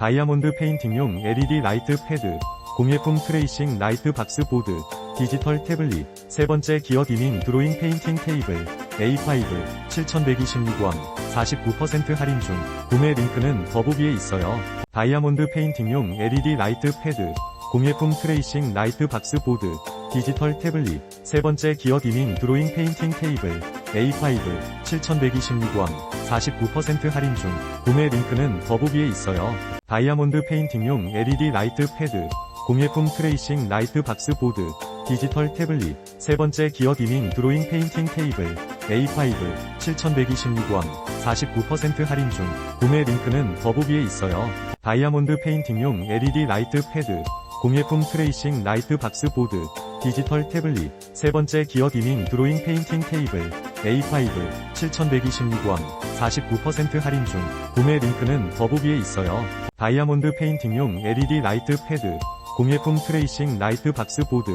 다이아몬드 페인팅용 LED 라이트 패드, 공예품 트레이싱 라이트 박스 보드, 디지털 태블릿, 세 번째 기어 디밍 드로잉 페인팅 테이블, A5, 7,126원, 49% 할인 중, 구매 링크는 더보기에 있어요. 다이아몬드 페인팅용 LED 라이트 패드, 공예품 트레이싱 라이트 박스 보드, 디지털 태블릿, 세 번째 기어 디밍 드로잉 페인팅 테이블, A5, 7,126원, 49% 할인 중, 구매 링크는 더보기에 있어요. 다이아몬드 페인팅용 LED 라이트 패드, 공예품 트레이싱 라이트 박스 보드, 디지털 태블릿, 세 번째 기어 디밍 드로잉 페인팅 테이블, A5, 7,126원, 49% 할인 중, 구매 링크는 더보기에 있어요. 다이아몬드 페인팅용 LED 라이트 패드, 공예품 트레이싱 라이트 박스 보드, 디지털 태블릿, 세 번째 기어 디밍 드로잉 페인팅 테이블, A5, 7,126원, 49% 할인 중, 구매 링크는 더보기에 있어요. 다이아몬드 페인팅용 LED 라이트 패드, 공예품 트레이싱 라이트 박스 보드,